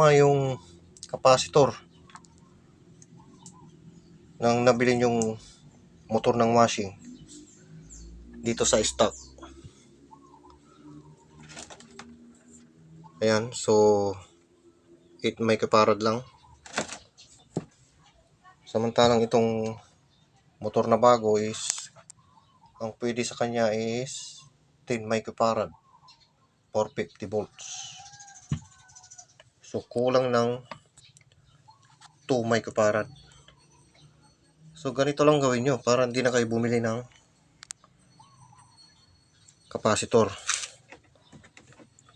tama yung capacitor ng nabili yung motor ng washing dito sa stock. Ayan, so 8 microfarad lang. Samantalang itong motor na bago is ang pwede sa kanya is 10 microfarad 450 volts. So kulang ng 2 microfarad. So ganito lang gawin nyo para hindi na kayo bumili ng capacitor.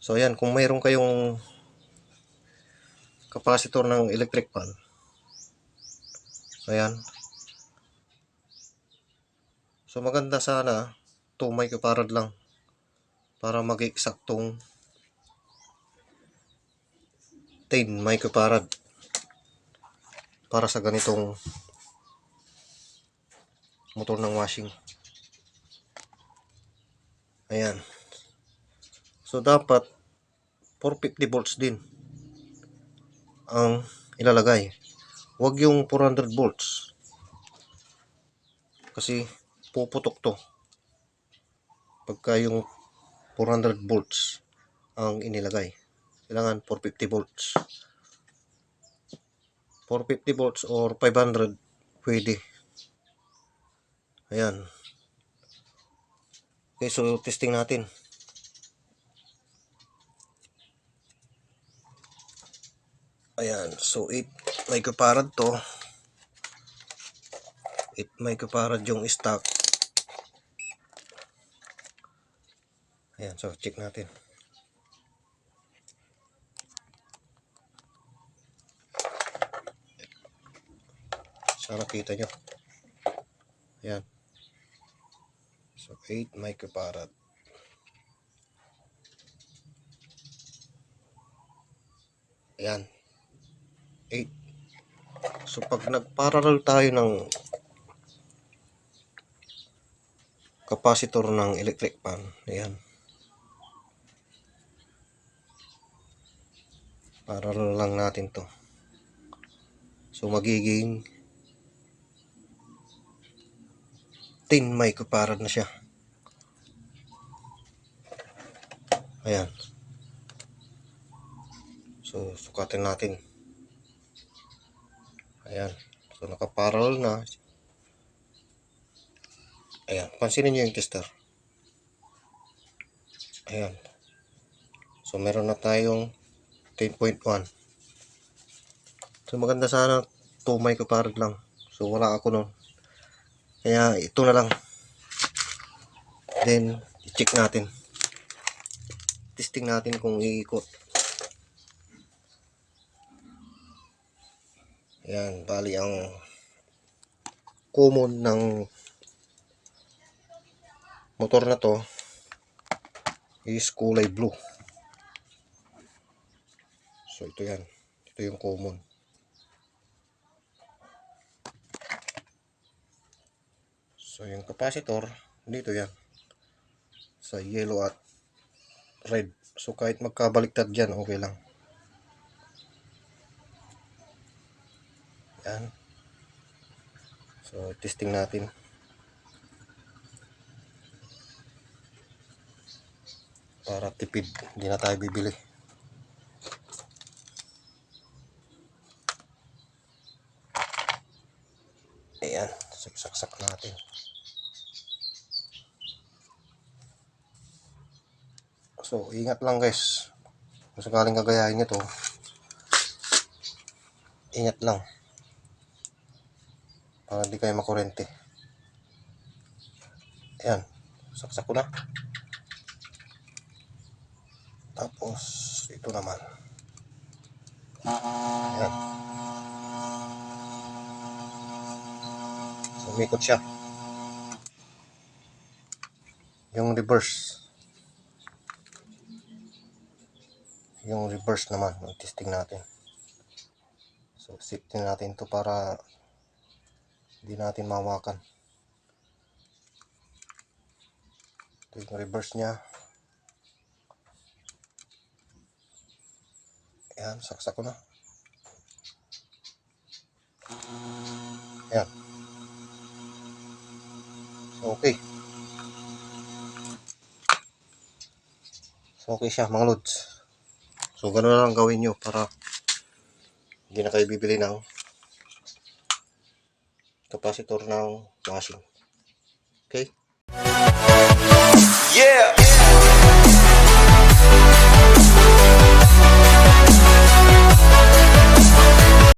So ayan, kung mayroon kayong capacitor ng electric fan. Ayan. So maganda sana 2 microfarad lang para mag-eksaktong 10 microfarad para sa ganitong motor ng washing. Ayan. So dapat 450 volts din ang ilalagay. Huwag yung 400 volts. Kasi puputok to. Pagka yung 400 volts ang inilagay. Kailangan 450 volts. 450 volts or 500 pwede. Ayan. Okay, so testing natin. Ayan, so 8 microfarad to. 8 microfarad yung stock. Ayan, so check natin. Sana kita nyo. Ayan. So 8 microfarad. Ayan. 8. So pag nagparallel tayo ng capacitor ng electric fan, ayan. Parallel lang natin to. So magiging 10 microfarad na siya. Ayan. So sukatin natin. Ayan. So, nakaparallel na. Ayan. Pansinin nyo yung tester. Ayan. So, meron na tayong 10.1. So, maganda sana 2 microfarad lang. So, wala ako nun. Kaya, ito na lang. Then, i-check natin. Testing natin kung iikot. Yan, bali ang common ng motor na to is kulay blue. So ito yan. Ito yung common. So yung capacitor, dito yan. Sa yellow at red. So kahit magkabaliktad dyan, okay lang. Yan. So, testing natin. Para tipid. Hindi na tayo bibili. Ayan. Saksaksak natin. So, ingat lang guys. Kung sakaling kagayahin nyo to, ingat lang para hindi kayo makurente. Ayan, saksak ko na. Tapos, ito naman. Ayan. Umikot siya. Yung reverse. Yung reverse naman, testing natin. So, safety natin to para hindi natin mawakan. Ito yung reverse niya. Yan, saksak ko na. Yan. Okay. So, okay siya, mga lods. So, ganun na lang gawin nyo para hindi na kayo bibili ng capacitor ng washing. Okay? Yeah.